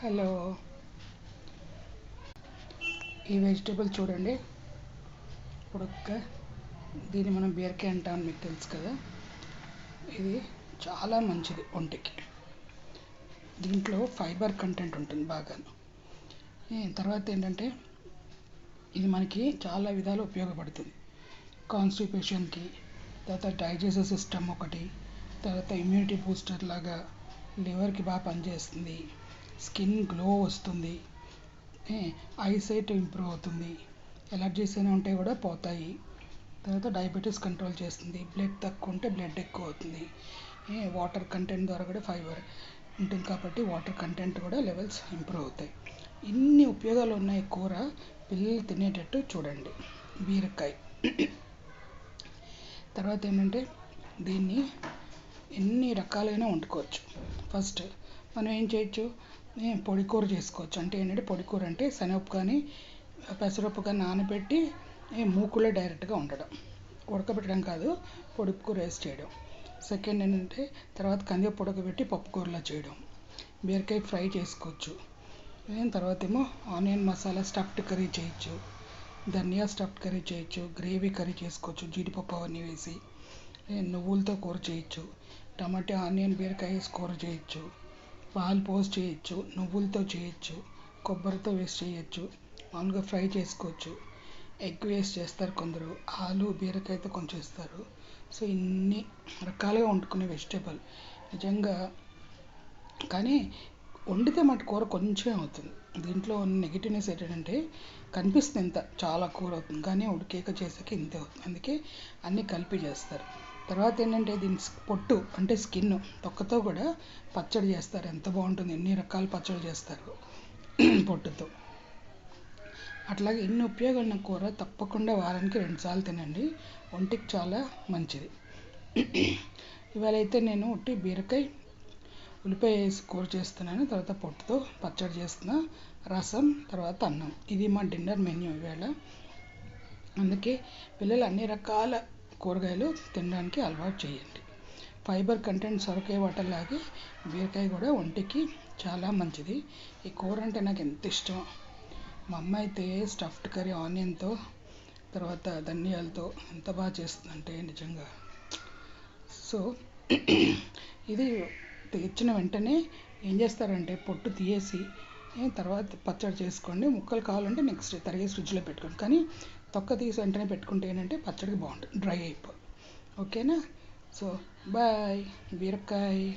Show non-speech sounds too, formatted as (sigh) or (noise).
Hello. ఈ vegetable చూడండి. ఉడక్క దీన్ని మనం బీరకాయ అంటాం మీకు తెలుసు కదా. ఇది చాలా మంచిది ఒంటికి. దీంట్లో ఫైబర్ కంటెంట్ ఉంటుంది బాగాను. తర్వాత ఏంటంటే ఇది మనకి చాలా విధాలు ఉపయోగపడుతుంది. కాన్స్టిపేషన్కి తర్వాత డైజెస్టివ్ సిస్టమ్ ఒకటి తర్వాత ఇమ్యూనిటీ బూస్టర్ లాగా లివర్కి బాగా పనిచేస్తుంది. స్కిన్ గ్లో వస్తుంది. ఐసైట్ ఇంప్రూవ్ అవుతుంది. ఎలర్జీస్ అయినా ఉంటే కూడా పోతాయి. తర్వాత డయాబెటీస్ కంట్రోల్ చేస్తుంది. బ్లడ్ తక్కువ ఉంటే బ్లడ్ ఎక్కువ అవుతుంది. వాటర్ కంటెంట్ ద్వారా కూడా ఫైబర్ ఉంటుంది కాబట్టి వాటర్ కంటెంట్ కూడా లెవెల్స్ ఇంప్రూవ్ అవుతాయి. ఇన్ని ఉపయోగాలు ఉన్నాయి కూర పిల్లలు తినేటట్టు చూడండి. బీరకాయ. తర్వాత ఏంటంటే దీన్ని ఎన్ని రకాలైన వండుకోవచ్చు. ఫస్ట్ మనం ఏం చేయొచ్చు? ఏ, పొడి కూర చేసుకోవచ్చు. అంటే ఏంటంటే పొడి కూర అంటే శనగపప్పు కానీ పెసరపప్పు కానీ నానబెట్టి మూకులో డైరెక్ట్గా ఉండడం. ఉడకబెట్టడం కాదు పొడి కూర వేసి చేయడం. సెకండ్ ఏంటంటే తర్వాత కందిపప్పు ఉడకబెట్టి పప్పు కూరలా చేయడం. బీరకాయ ఫ్రై చేసుకోవచ్చు. తర్వాత ఏమో ఆనియన్ మసాలా స్టఫ్డ్ కర్రీ చేయొచ్చు. ధనియా స్టఫ్డ్ కర్రీ చేయొచ్చు. గ్రేవీ కర్రీ చేసుకోవచ్చు. జీడిపప్పు అవన్నీ వేసి నువ్వులతో కూర చేయొచ్చు. టమాటా ఆనియన్ బీరకాయ వేసి కూర చేయొచ్చు. పాలు పోసి చేయొచ్చు నువ్వులతో చేయొచ్చు కొబ్బరితో వేసి చేయొచ్చు మామూలుగా ఫ్రై చేసుకోవచ్చు. ఎగ్ వేసి చేస్తారు కొందరు ఆలు బీరకాయతో కొంచెం ఇస్తారు సో ఇన్ని రకాలుగా వండుకునే వెజిటేబుల్ నిజంగా కానీ వండితే మటు కూర కొంచెం అవుతుంది. దీంట్లో ఉన్న నెగిటివ్నెస్ ఏంటంటే కనిపిస్తుంది ఇంత చాలా కూర అవుతుంది. కానీ ఉడికేక చేసాక ఇంతే అవుతుంది. అందుకే అన్నీ కలిపి చేస్తారు. తర్వాత ఏంటంటే దీని పొట్టు అంటే స్కిన్ తొక్కతో కూడా పచ్చడి చేస్తారు. ఎంత బాగుంటుంది ఎన్ని రకాల పచ్చడి చేస్తారు (clears throat) పొట్టుతో. అట్లాగే ఎన్ని ఉపయోగాలు ఉన్న కూర తప్పకుండా వారానికి రెండుసార్లు తినండి. ఒంటికి చాలా మంచిది. (clears throat) ఇవాళ అయితే నేను ఉట్టి బీరకాయ ఉల్లిపాయ వేసి కూర చేస్తున్నాను. తర్వాత పొట్టుతో పచ్చడి చేస్తున్నా. రసం తర్వాత అన్నం. ఇది మా డిన్నర్ మెన్యూ ఇవాళ. అందుకే పిల్లలు అన్ని రకాల కూరగాయలు తినడానికి అలవాటు చేయండి. ఫైబర్ కంటెంట్ సొరకాయ వాటర్లాగే బీరకాయ కూడా ఒంటికి చాలా మంచిది. ఈ కూర అంటే నాకు ఎంత ఇష్టం. మా అమ్మ అయితే స్టఫ్డ్ కర్రీ ఆనియన్తో తర్వాత ధనియాలతో ఎంత బాగా చేస్తుందంటే నిజంగా. సో ఇది తెచ్చిన వెంటనే ఏం చేస్తారంటే పొట్టు తీయేసి తర్వాత పచ్చడి చేసుకోండి. ముక్కలు కావాలంటే నెక్స్ట్ డే తరిగేసి ఫ్రిడ్జ్లో పెట్టుకోండి. కానీ తొక్క తీసి వెంటనే పెట్టుకుంటే ఏంటంటే పచ్చడికి బాగుంటుంది. డ్రై అయిపో ఓకేనా? So bye. బీరకాయ